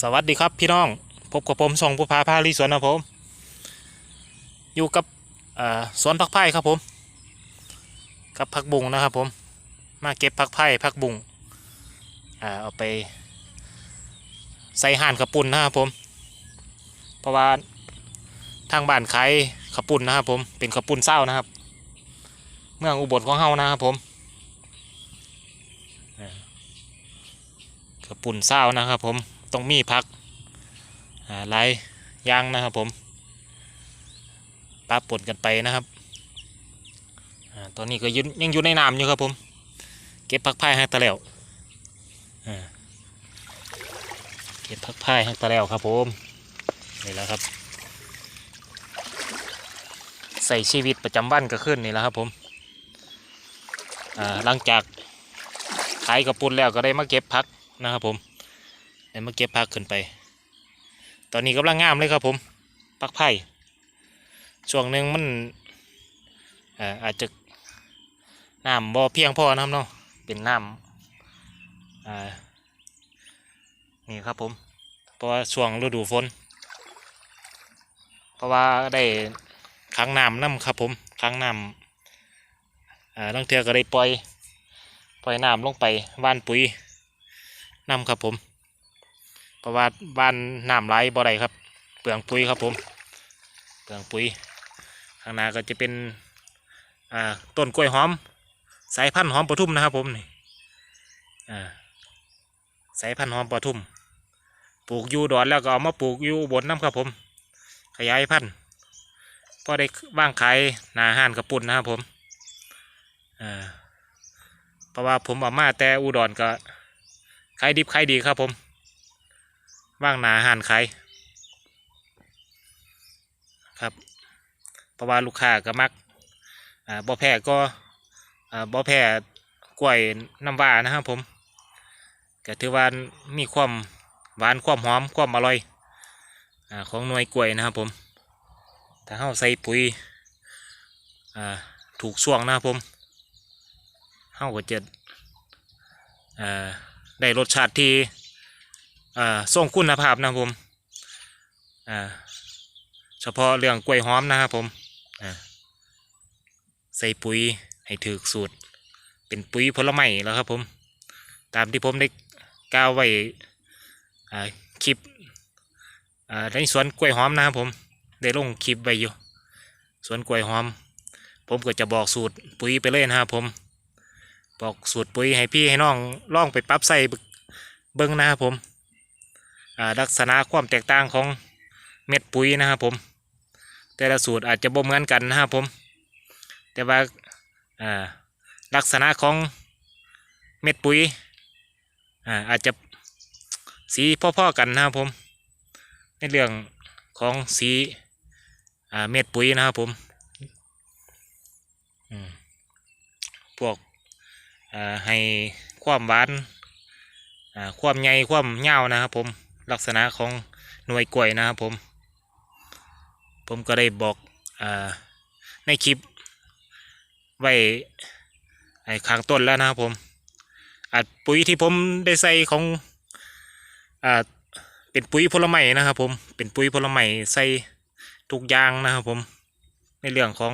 สวัสดีครับพี่น้อง พบกับผมส่องผู้พาพาลีสวนนะผม อยู่กับสวนผักไผ่ครับผม กับผักบุ้งนะครับผม มาเก็บผักไผ่ผักบุ้งเอาไป ใส่ห่านขับปุ่นนะครับผม เพราะว่าทางบ้านขายขับปุ่นนะครับผม เป็นขับปุ่นเศร้านะครับ เมืองอุบลของเฮานะครับผมอ่าขับปุ่นเศร้านะครับผม ต้องมีพักอ่าหลายย่างนะครับผมปะปนกันไปนะครับอตอนนี้ก็ยังอยู่ในน้ำอยู่ครับผม เก็บพักพายให้ตะแล้วเก็บพักพายให้ตะแล้วครับผมนี่แหละครับ ใส่ชีวิตประจำวันก็ขึ้นนี่แหละครับผมหลังจากขายกระปุนแล้วก็ได้มาเก็บพักนะครับผม เดี๋ยวมาเก็บผักขึ้นไป ตอนนี้กำลังงามเลยครับผมผักไผ่ช่วงหนึ่งมันอ่ออาจจะน้ำบ่อเพียงพอนะครับเนาะเป็นน้ำอ่านี่ครับผมเพราะว่าช่วงฤดูฝนเพราะว่าได้ค้างน้ำน้ำครับผมค้างน้ำอ่ารังเทือก็ได้ปล่อยปล่อยน้ำลงไปว่านปุ๋ยน้ำครับผม เพราะว่าบ้านน้ำไหลบ่ได้ครับ เปลืองปุ๋ยครับผมเปลืองปุ๋ยข้างหน้าก็จะเป็นอ่าต้นกล้วยหอม สายพันธุ์หอมปทุมนะครับผมนี่อ่าสายพันธุ์หอมปทุม ปลูกอยู่ดอนแล้วก็เอามาปลูกอยู่บนน้ำครับผม ขยายพันธุ์พอได้ว่างขายนาห้านกระปุ่นนะครับผมอ่าเพราะว่าผมเอามาแต่อุดรก็ขายดิบขายดีครับผม ว่างนาอาหารขายครับเพราะว่าลูกค้าก็มักอ่าบ่แพ้ก็อ่าบ่แพ้กล้วยน้ำว้านะครับผมก็ถือว่ามีความหวานความหอมความอร่อยอของหน่วยกล้วยนะครับผมถ้าเราใส่ปุ๋ยถูกช่วงนะครับผมเราก็จะได้รสชาติที่ อ่าส่งคุณภาพนะผมอ่าเฉพาะเรื่องกล้วยหอมนะครับผมอ่าใส่ปุ๋ยให้ถือสูตร เป็นปุ๋ยผลไม้แล้วครับผม ตามที่ผมได้กล่าวไว้อ่าคลิปอ่าในสวนกล้วยหอมนะครับผมได้ลงคลิปไว้อยู่สวนกล้วยหอม ผมก็จะบอกสูตรปุ๋ยไปเลยนะครับผม บอกสูตรปุ๋ยให้พี่ให้น้องล่องไปปรับใส่เบิ้งนะครับผม ลักษณะความแตกต่างของเม็ดปุ๋ยนะครับผม แต่ละสูตรอาจจะบ่เหมือนกันนะครับผม แต่ว่าลักษณะของเม็ดปุ๋ยอาจจะสีพ่อๆกันนะครับผม ในเรื่องของสีเม็ดปุ๋ยนะครับผมพวกให้ความหวานความใหญ่ความยานะครับผม ลักษณะของหน่วยกล้วยนะครับผม ผมก็ได้บอกอในคลิป ไว้ไอ้ข้างต้นแล้วนะครับผมอัดปุ๋ยที่ผมได้ใส่ของอ่าเป็นปุ๋ยผลไม้นะครับผมเป็นปุ๋ยผลไม้ใส่ทุกอย่างนะครับผมในเรื่องของ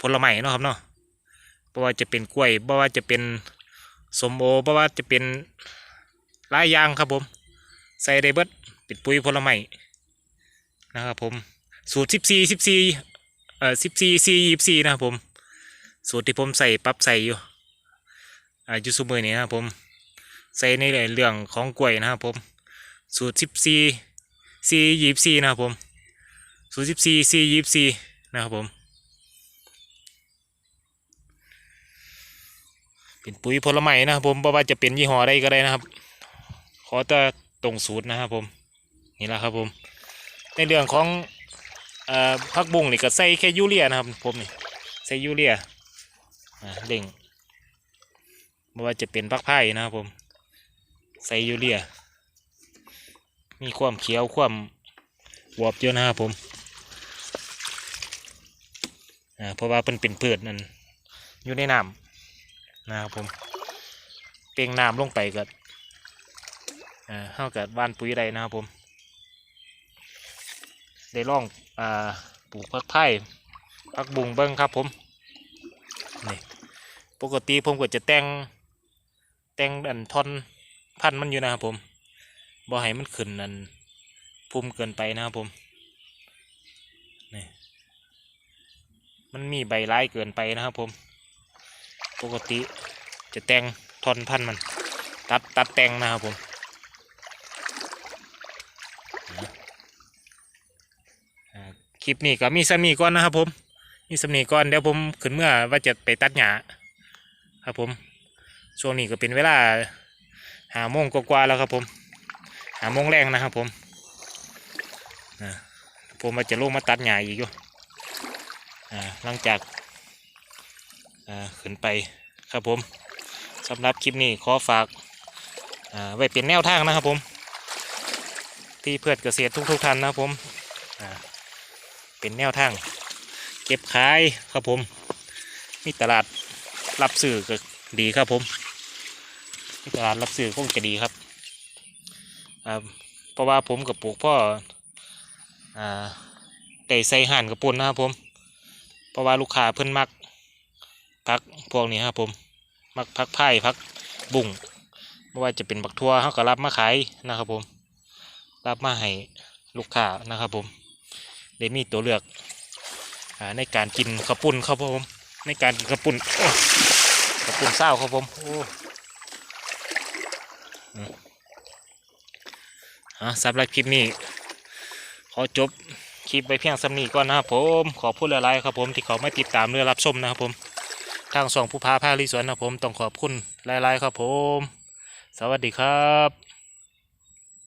ผลไม้นะครับเนาะเพราะว่าจะเป็นกล้วยเพราะว่าจะเป็นสมโอเพราะว่าจะเป็นหลายอย่างครับผม ใส่ได้เบิดเป็นปุ๋ยผลไม้นะครับผมสูตรสิบสี่สิบสี่เอ่อสิบสี่สี่ยี่สี่นะครับผม สูตรที่ผมใส่ปรับใส่อยู่อ่าอยู่สมือนี้นะครับผม ใส่ในเรื่องของกล้วยนะครับผม สูตรสิบสี่สี่ยี่สี่นะครับผมสูตรสิบสี่สี่ยี่สี่นะครับผม เป็นปุ๋ยผลไม้นะครับผมเพราะว่าจะเป็นยี่ห้อใดก็ได้นะครับ ขอแต่ ตรงสูตรนะครับผมนี่แหละครับผม ในเรื่องของอพักบุ้งนี่ก็ใส่แค่ยูเรียนะครับผมนี่ใส่ยูเรียอ่าเล่งไม่ว่าจะเป็นพักไผ่นะครับผมใส่ยูเรีย มีความเขียวความหวบเยอะนะครับผมอ่าเพราะว่าเป็นเป็นพืชนั่นอยู่ในน้ำนะครับผมเปล่งน้ำลงไปก็ อ่าเท่ากับบ้านปุ๋ยไรนะครับผม ได้ลองอ่าปลูกผักไผ่ผักบุงเบิ้งครับผมนี่ปกติผมก็จะแต่งแต่งอันท่อนพันธุ์มันอยู่นะครับผมบ่ให้มันขึ้นอันพุ่มเกินไปนะครับผมนี่มันมีใบร้ายเกินไปนะครับผม ปกติจะแต่งท่อนพันธุ์มัน ตัดตัดแต่งนะครับผม อ่า คลิปนี้ก็มีสำนีก่อนนะครับผม มีสำนีก่อนเดี๋ยวผมขึ้นเมื่อว่าจะไปตัดหญ้าครับผม ช่วงนี้ก็เป็นเวลาหาโมงกว่าแล้วครับผม หาโมงแรงนะครับผมอ่าผมว่าจะลงมาตัดหญ้าอีกอยู่หลังจากขึ้นไปครับผมสำหรับคลิปนี้ขอฝากไว้เป็นแนวทางนะครับผม ที่เพื่อนเกษตรทุกๆท่านนะครับผมอ่า เป็นแนวทาง เก็บขายครับผม มีตลาดรับซื้อก็ดีครับผมมีตลาดรับซื้อคงจะดีครับเพราะว่าผมกับปลูกพ่ออได้ใส่ห่านกับปุ่นนะครับผม เพราะว่าลูกค้าเพิ่นมักพักพวกนี้ครับผม มักพักไผ่พักบุ่งไม่ว่าจะเป็นบักทัวเขาก็รับมาขายนะครับผม รับมาให้ลูกค้านะครับผม ได้มีตัวเลือกอในการกินข้าวปุ้นครับผมในการกินข้าวปุ้นข้าวปุ้นเศร้าครับผมโอ้อะสำหรับคลิปนี้ ขอจบคลิปไปเพียงสำนีก่อนนะครับผมขอพูดหลายๆครับผมที่เขาไม่ติดตามเรือรับชมนะครับผมทางสองผู้พาพาลิสวนนะผมต้องขอบคุณหลาย ๆ ครับผม สวัสดีครับ